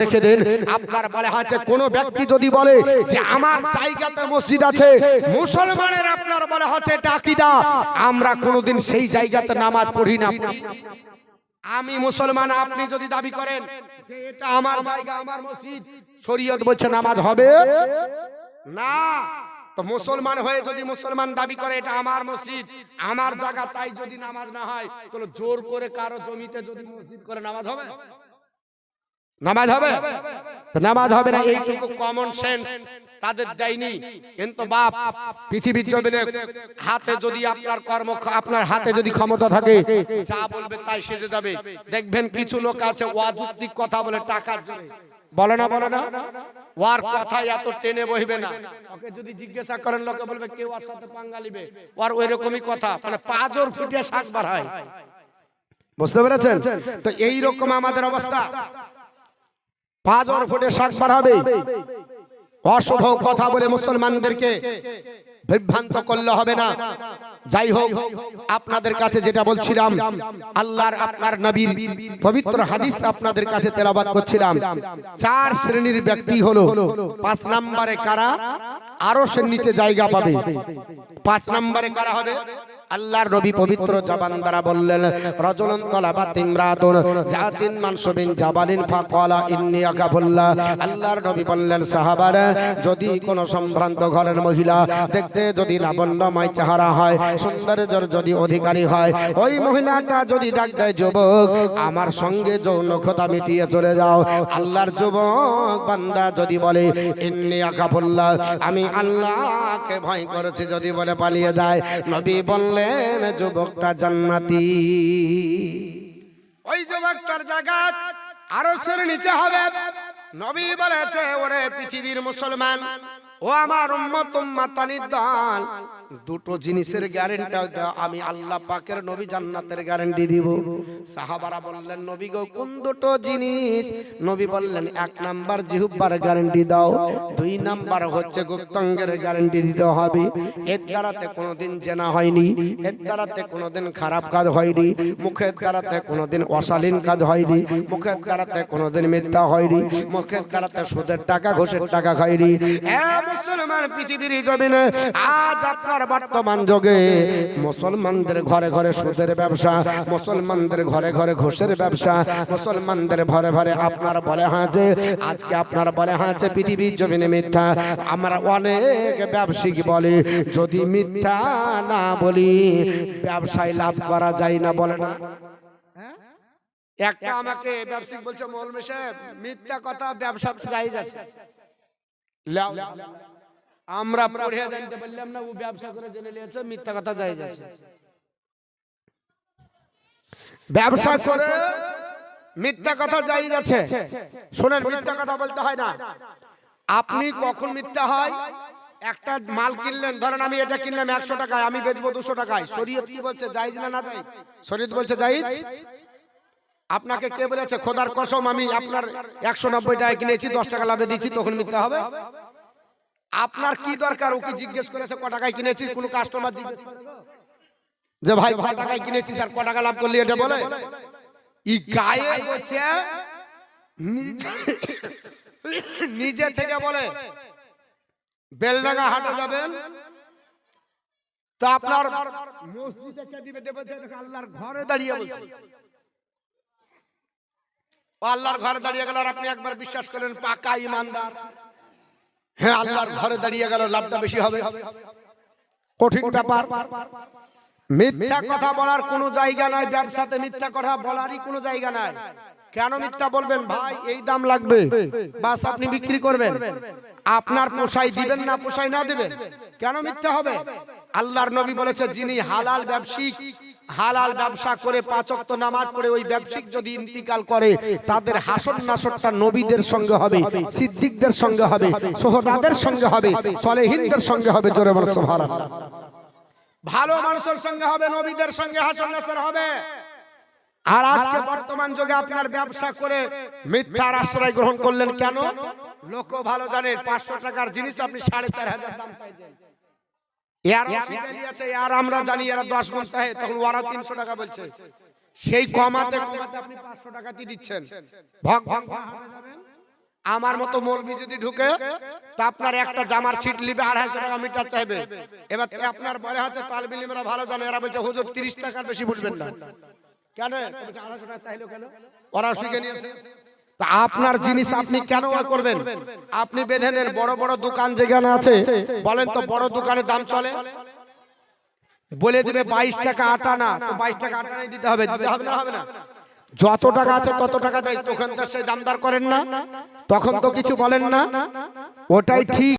রেখে আমার সেই জায়গাতে নামাজ পড়ি না। আমি মুসলমান, আপনি যদি দাবি করেন শরীয়ত বলছে নামাজ হবে? না। মুসলমান হয়ে যদি মুসলমান দাবি করে এটা আমার মসজিদ, আমার জায়গা, তাই যদি নামাজ না হয়, তাহলে জোর করে কারও জমিতে যদি মসজিদ করে নামাজ হবে? নামাজ হবে? নামাজ হবে না এইটুকু কমন সেন্স তাদের দেয়নি। কিন্তু বাপ পৃথিবীর জমিনে হাতে যদি আপনার কর্ম আপনার হাতে যদি ক্ষমতা থাকে যা বলবে তাই সেজে যাবে। দেখবেন কিছু লোক আছে অযৌক্তিক কথা বলে টাকার জন্য বলে না বলে না। ওর কথা এত টেনে বইবে না। ওকে যদি জিজ্ঞাসা করেন লোকে বলবে কেউ ওর সাথে পাঙ্গা লিবে ওর ওই রকমই কথা। মানে পাঁচর ফুটে শাক বার হয়। বুঝতে পেরেছেন? তো এই রকম আমাদের অবস্থা। পাঁচর ফুটে শাক হবে অশুভ কথা বলে মুসলমানদেরকে বিভ্রান্ত করলে হবে না। যাই হোক, আপনাদের কাছে যেটা বলছিলাম, আল্লাহর আপনার নবীর পবিত্র হাদিস আপনাদের কাছে তেলাবাদ করছিলাম। চার শ্রেণির ব্যক্তি হলো, পাঁচ নম্বরে কারা? আরও সে নিচে জায়গা পাবে। পাঁচ নম্বরে কারা হবে? আল্লাহর নবী পবিত্র জবান দ্বারা বললেন, রজলন তলাবাত ইমরাতুন জাতিন মানসুবিন জাবালিন ফাকালা ইন্নী আকাফুল্লাহ। আল্লাহর নবী বললেন, সাহাবারা, যদি কোন সম্ভ্রান্ত ঘরের মহিলা দেখতে যদি লাবণ্যময় চেহারা হয়, সৌন্দর্যের যদি অধিকারী হয়, ওই মহিলাটা যদি ডাক দেয়, যুবক, আমার সঙ্গে যৌনক্ষতা মিটিয়ে চলে যাও। আল্লাহর যুবক বান্দা যদি বলে, ইন্নী আকাফুল্লাহ, আমি আল্লাহকে ভয় করেছি যদি বলে পালিয়ে যায়। নবী বললেন যুবকটা জান্নাতি। ওই যুবকটার জায়গা আরও সের নিচে হবে। নবী বলেছে, ওরে পৃথিবীর মুসলমান, ও আমার উম্মত উম্মাতানির দল। দুটো জিনিসের গ্যারেন্টি আমি আল্লাহ পাকের নবী জান্নাতের গ্যারেন্টি দিব। সাহাবারা বললেন, নবী গো, কোন দুটো জিনিস? নবী বললেন, এক নাম্বার জিহুব্বার গ্যারেন্টি দাও, দুই নাম্বার হচ্ছে গুপ্তাঙ্গের গ্যারেন্টি দিতে হবে। এর দ্বারাতে কোনোদিন জেনা হয়নি, এর দ্বারাতে কোনোদিন খারাপ কাজ হয়নি, মুখের দ্বারাতে কোনোদিন অশালীন কাজ হয়নি, মুখের দ্বারাতে কোনোদিন মিথ্যা হয়নি, মুখের দ্বারাতে সুদের টাকা, ঘোষের টাকা খায়নি। এ মুসলমান পৃথিবীর জমিনে আজ আপনার বর্তমান যুগে মুসলমানদের ঘরে ঘরে সুদের ব্যবসা, মুসলমানদের ঘরে ঘরে ঘুষের ব্যবসা, মুসলমানদের ঘরে ঘরে আপনার বলে হাঁটে, আজকে আপনার বলে হাঁটে পৃথিবীর জমিনে মিথ্যা। আমরা অনেক ব্যবসায়িক বলে, যদি মিথ্যা না বলি, ব্যবসায় লাভ করা যায় না বলে না। একটা আমাকে ব্যবসায়িক বলছে মৌলমী সাহেব, মিথ্যা কথা ব্যবসা যাই যাচ্ছে আমরা পড়ে জানতে পারলাম না, ও ব্যবসা করে জেনে নিয়েছে, মিথ্যা কথা যাই যাচ্ছে। ব্যবসা করে মিথ্যা কথা যাই যাচ্ছে। শোনেন, মিথ্যা কথা বলতে হয় না। আপনি কখন মিথ্যা হয়? একটা মাল কিনলেন, ধরেন আমি এটা কিনলাম একশো টাকায়, আমি বেচবো দুশো টাকায়। শরীয়ত কি বলছে, যাইজ না না যাই শরীয়ত বলছে যাইজ? আপনাকে কে বলেছে, খোদার কসম, আমি আপনার একশো নব্বই টাকায় কিনেছি, দশ টাকা লাভে দিচ্ছি তখন মিথ্যা হবে? আপনার কি দরকার? ওকে জিজ্ঞেস করেছে ক টাকায় কিনেছিস? কোন কাস্টমার জিজ্ঞেস যে ভাই ক টাকায় কিনেছিস আর ক টাকা লাভ করলি? এটা বলে ই গায়ে বলছে নিজে- নিজে থেকে বলে বেলডাঙ্গা হাটে যাবেন। তা আপনার মসজিদে কে দিবে? দেবে আল্লাহর ঘরে দাঁড়িয়ে বলছে। ও আল্লাহর ঘরে দাঁড়িয়ে গেল আর আপনি একবার বিশ্বাস করেন পাকা ইমানদার। হ্যাঁ আল্লাহর ঘরে দাঁড়িয়ে গেল, লাভটা বেশি হবে। কঠিন ব্যাপার। মিথ্যা কথা বলার কোনো জায়গা নাই, ব্যবসাতে মিথ্যা কথা বলারই কোনো জায়গা নাই। কেন মিথ্যা বলবেন? ভাই, এই দাম লাগবে। বাস, আপনি বিক্রি করবেন। আপনার পোষাই দিবেন না, পোষাই না দিবেন। কেন মিথ্যা হবে? আল্লাহর নবী বলেছে, যিনি হালাল ব্যবসায়িক হালাল ব্যবসা করে পাঁচক্ত নামাজ পড়ে ওই ব্যবসায়িক যদি ইন্তিকাল করে, তাদের হাসন নাসরটা নবীদের সঙ্গে হবে, সিদ্দিকদের সঙ্গে হবে, সোহদাদের সঙ্গে হবে, সলেহিনদের সঙ্গে হবে, জোরে বলে ভালো মানুষের সঙ্গে হবে, নবীদের সঙ্গে হাসন নাসর হবে। আর আজকে বর্তমান যুগে আপনার ব্যবসা করে মিথ্যার আশ্রয় গ্রহণ করলেন কেন? লোক ভালো জানেন পাঁচশো টাকার জিনিস আপনি সাড়ে চার হাজার দাম চাইছেন। আর আমরা জানি এরা দশ গুণ চাহে তখন ওরা তিনশো টাকা বলছে। সেই কমাতে কমাতে আপনি পাঁচশো টাকাতে দিচ্ছেন? ভগ ভগ ভগ হাঁটে যাবেন? আমার মতো মৌলবি যদি ঢুকে তা আপনার একটা জামার ছিট নিবে আড়াইশো টাকা মিটার চাইবে। এবার আপনার বলে আছে তালবিলিমরা ভালো জানে এরা বলছে হুজুর তিরিশ টাকার বেশি বুঝবেন না। কেন? আড়াইশো টাকা চাইলো কেন? ওরা শিখে নিয়েছে। তা আপনার জিনিস আপনি কেন করবেন? আপনি বেঁধে নেন বড় বড় দোকান যেখানে আছে বলেন তো বড় দোকানের দাম চলে? বলে দিবে বাইশ টাকা আটা না বাইশ টাকা আটা দিতে হবে দিতে হবে না হবে না। যত টাকা আছে তত টাকা দেয় তখন তো সেই দামদার করেন না। তখন তো কিছু বলেন না। ওটাই ঠিক।